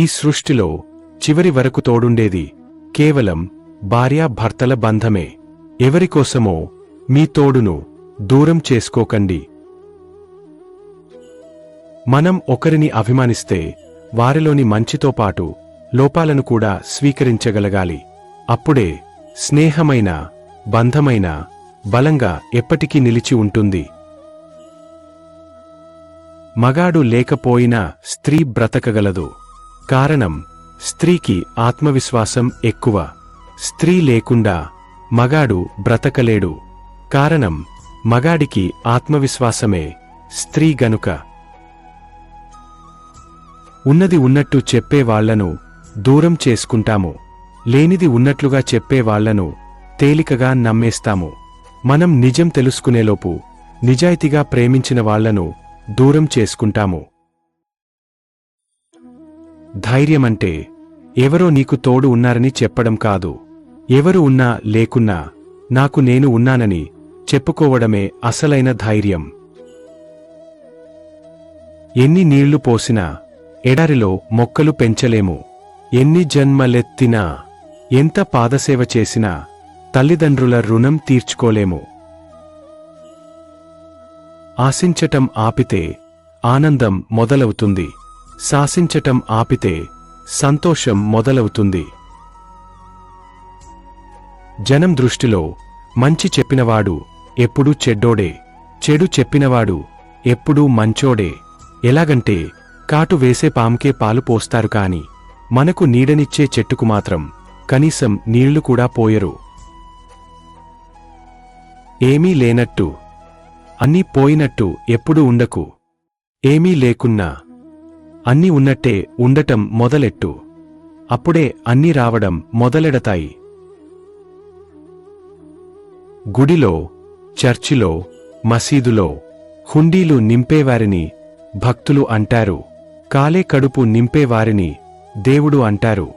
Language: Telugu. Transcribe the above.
ఈ సృష్టిలో చివరి వరకు తోడుండేది కేవలం భార్యాభర్తల బంధమే. ఎవరికోసమో మీ తోడును దూరం చేసుకోకండి. మనం ఒకరిని అభిమానిస్తే వారిలోని మంచితో పాటు లోపాలను కూడా స్వీకరించగలగాలి. అప్పుడే స్నేహమైన బంధమైన బలంగా ఎప్పటికీ నిలిచి ఉంటుంది. మగాడు లేకపోయినా స్త్రీ బ్రతకగలదు. కారణం స్త్రీకి ఆత్మవిశ్వాసం ఎక్కువ. స్త్రీ లేకుండా మగాడు బ్రతకలేడు. కారణం మగాడికి ఆత్మవిశ్వాసమే స్త్రీ గనుక. ఉన్నది ఉన్నట్టు చెప్పేవాళ్ళను దూరం చేసుకుంటాము. లేనిది ఉన్నట్లుగా చెప్పేవాళ్ళను తేలికగా నమ్మేస్తాము. మనం నిజం తెలుసుకునేలోపు నిజాయితీగా ప్రేమించిన వాళ్ళను దూరం చేసుకుంటాము. ధైర్యమంటే ఎవరో నీకు తోడు ఉన్నారని చెప్పడం కాదు. ఎవరు ఉన్నా లేకున్నా నాకు నేను ఉన్నానని చెప్పుకోవడమే అసలైన ధైర్యం. ఎన్ని నీళ్ళు పోసినా ఎడారిలో మొక్కలు పెంచలేము. ఎన్ని జన్మలెత్తినా ఎంత పాదసేవ చేసినా తల్లిదండ్రుల రుణం తీర్చుకోలేము. ఆశించటం ఆపితే ఆనందం మొదలవుతుంది. శాసించటం ఆపితే సంతోషం మొదలవుతుంది. జనం దృష్టిలో మంచి చెప్పినవాడు ఎప్పుడూ చెడ్డోడే చెడు చెప్పినవాడు ఎప్పుడూ మంచోడే. ఎలాగంటే కాటు వేసే పాముకే పాలు పోస్తారు కాని మనకు నీడనిచ్చే చెట్టుకు మాత్రం కనీసం నీళ్ళు కూడా పోయరు. ఏమీ లేనట్టు అన్నీ పోయినట్టు ఎప్పుడూ ఉండకు. ఏమీ లేకున్నా అన్నీ ఉన్నట్టే ఉండటం మొదలెట్టు. అప్పుడే అన్నీ రావడం మొదలెడతాయి. గుడిలో చర్చిలో మసీదులో హుండీలు నింపేవారిని భక్తులు అంటారు. కాలే కడుపు నింపేవారిని దేవుడు అంటారు.